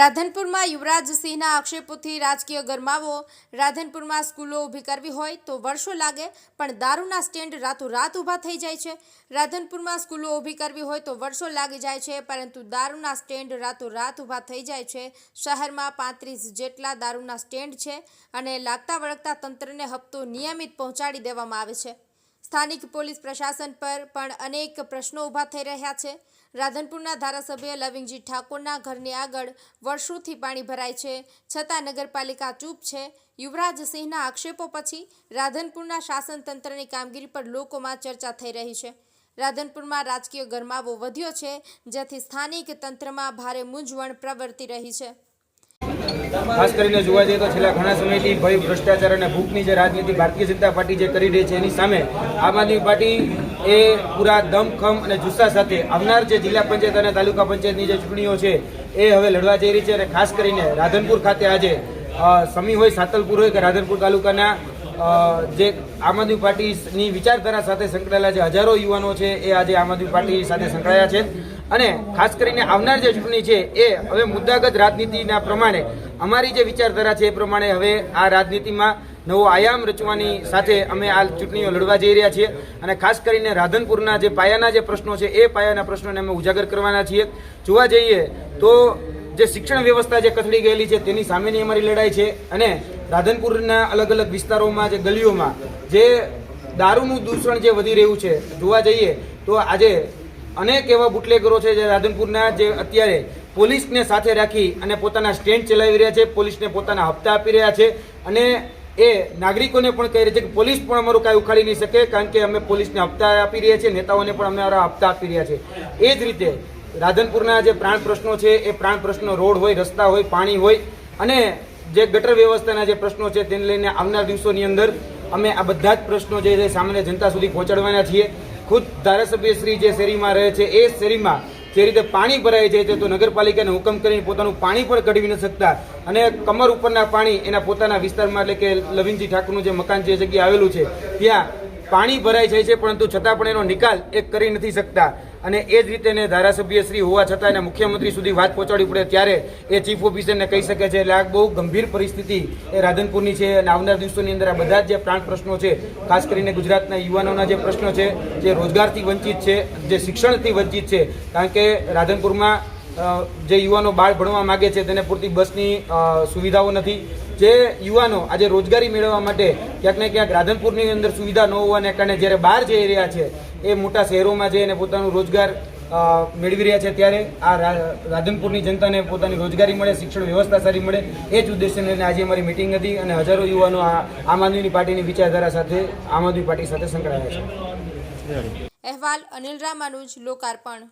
રાધનપુરમાં યુવરાજસિંહના આક્ષેપોથી રાજકીય ગરમાવો. રાધનપુરમાં સ્કૂલો ઊભી કરવી હોય તો વર્ષો લાગે, પણ દારૂના સ્ટેન્ડ રાતોરાત ઊભા થઈ જાય છે. રાધનપુરમાં સ્કૂલો ઊભી કરવી હોય તો વર્ષો લાગી જાય છે, પરંતુ દારૂના સ્ટેન્ડ રાતોરાત ઊભા થઈ જાય છે. શહેરમાં પાંત્રીસ જેટલા દારૂના સ્ટેન્ડ છે અને લાગતા વળગતા તંત્રને હપ્તો નિયમિત પહોંચાડી દેવામાં આવે છે. સ્થાનિક પોલીસ પ્રશાસન પર પણ અનેક પ્રશ્નો ઊભા થઈ રહ્યા છે. રાધનપુરના ધારાસભ્ય લવિંગજી ઠાકોરના ઘરની આગળ વર્ષોથી પાણી ભરાય છે. છતાં નગરપાલિકા ચૂપ છે. યુવરાજસિંહના આક્ષેપો પછી રાધનપુરના શાસન તંત્રની કામગીરી પર લોકોમાં ચર્ચા થઈ રહી છે. રાધનપુરમાં રાજકીય ગરમાવો વધ્યો છે, જેથી સ્થાનિક તંત્રમાં ભારે મૂંઝવણ પ્રવર્તી રહી છે. ખાસ કરીને જોવા જઈએ તો છેલ્લા ઘણા સમયથી ભય, ભ્રષ્ટાચાર અને ભૂખની જે રાજનીતિ ભારતીય જનતા પાર્ટી જે કરી રહી છે, એની સામે આમ આદમી પાર્ટી એ પૂરા દમખમ અને જુસ્સા સાથે આવનાર જે જિલ્લા પંચાયત અને તાલુકા પંચાયતની જે ચૂંટણીઓ છે, એ હવે લડવા જઈ રહી છે અને ખાસ કરીને રાધનપુર ખાતે આજે સમી હોય, સાતલપુર હોય કે રાધનપુર તાલુકાના જે આમ આદમી પાર્ટીની વિચારધારા સાથે સંકળાયેલા જે હજારો યુવાનો છે, એ આજે આમ આદમી પાર્ટી સાથે સંકળાયા છે. અને ખાસ કરીને આવનાર જે ચૂંટણી છે, એ હવે મુદ્દાગત રાજનીતિના પ્રમાણે, અમારી જે વિચારધારા છે એ પ્રમાણે હવે આ રાજનીતિમાં નવો આયામ રચવાની સાથે અમે આ ચૂંટણીઓ લડવા જઈ રહ્યા છીએ. અને ખાસ કરીને રાધનપુરના જે પાયાના જે પ્રશ્નો છે, એ પાયાના પ્રશ્નોને અમે ઉજાગર કરવાના છીએ. જોવા જઈએ તો જે શિક્ષણ વ્યવસ્થા જે કથળી ગયેલી છે, તેની સામેની અમારી લડાઈ છે. અને રાધનપુરના અલગ અલગ વિસ્તારોમાં, જે ગલીઓમાં જે દારૂનું દૂષણ જે વધી રહ્યું છે, જોવા જઈએ તો આજે અનેક એવા બુટલેગરો છે જે રાધનપુરના જે અત્યારે પોલીસને સાથે રાખી અને પોતાના સ્ટેન્ડ ચલાવી રહ્યા છે, પોલીસને પોતાના હપ્તા આપી રહ્યા છે અને એ નાગરિકોને પણ કહી રહ્યા છે કે પોલીસ પણ અમારું કાંઈ ઉખાડી નહીં શકે કારણ કે અમે પોલીસને હપ્તા આપી રહ્યા છીએ, નેતાઓને પણ અમે અમારા હપ્તા આપી રહ્યા છે એ જ રીતે રાધનપુરના જે પ્રાણ પ્રશ્નો છે એ પ્રાણ પ્રશ્નો રોડ હોય, રસ્તા હોય, પાણી હોય અને જે ગટર વ્યવસ્થાના જે પ્રશ્નો છે તેને લઈને આવનાર દિવસોની અંદર અમે આ બધા જ પ્રશ્નો જે સામાન્ય જનતા સુધી પહોંચાડવાના છીએ. ખુદ ધારાસભ્ય શ્રી જે શેરીમાં રહે છે, એ શેરીમાં જે રીતે પાણી ભરાય છે, તો નગરપાલિકાને હુકમ કરીને પોતાનું પાણી પણ કઢવી ન શકતા. અને કમર ઉપરના પાણી એના પોતાના વિસ્તારમાં, એટલે કે લવિનજી ઠાકોરનું જે મકાન જે જગ્યાએ આવેલું છે. ત્યાં પાણી ભરાઈ જાય છે, પરંતુ છતાં પણ એનો નિકાલ એ કરી નથી શકતા. અને એ જ રીતે એને ધારાસભ્ય શ્રી હોવા છતાં એને મુખ્યમંત્રી સુધી વાત પહોંચાડવી પડે ત્યારે એ ચીફ ઓફિસરને કહી શકે છે, એટલે આ બહુ ગંભીર પરિસ્થિતિ એ રાધનપુરની છે અને આવનાર દિવસોની અંદર આ બધા જ જે પ્રાણ પ્રશ્નો છે, ખાસ કરીને ગુજરાતના યુવાનોના જે પ્રશ્નો છે, જે રોજગારથી વંચિત છે, જે શિક્ષણથી વંચિત છે, કારણ કે રાધનપુરમાં જે યુવાનો બાળ ભણવા માગે છે તેને પૂરતી બસની સુવિધાઓ નથી. જે યુવાનો આજે રોજગારી મેળવવા માટે ક્યાંક ને ક્યાંક રાધનપુરની અંદર સુવિધા ન હોવાને કારણે જ્યારે બહાર જઈ રહ્યા છે એ મોટા શહેરોમાં જઈને પોતાનું રોજગાર મેળવી રહ્યા છે ત્યારે આ રાધનપુરની જનતાને પોતાની રોજગારી મળે, શિક્ષણ વ્યવસ્થા સારી મળે, એ જ ઉદ્દેશ્યને લઈને આજે અમારી મિટિંગ હતી અને હજારો યુવાનો આમ આદમી પાર્ટીની વિચારધારા સાથે, આમ આદમી પાર્ટી સાથે સંકળાયા છે. અહેવાલ અનિલ રામાનુજ, લોકાર્પણ.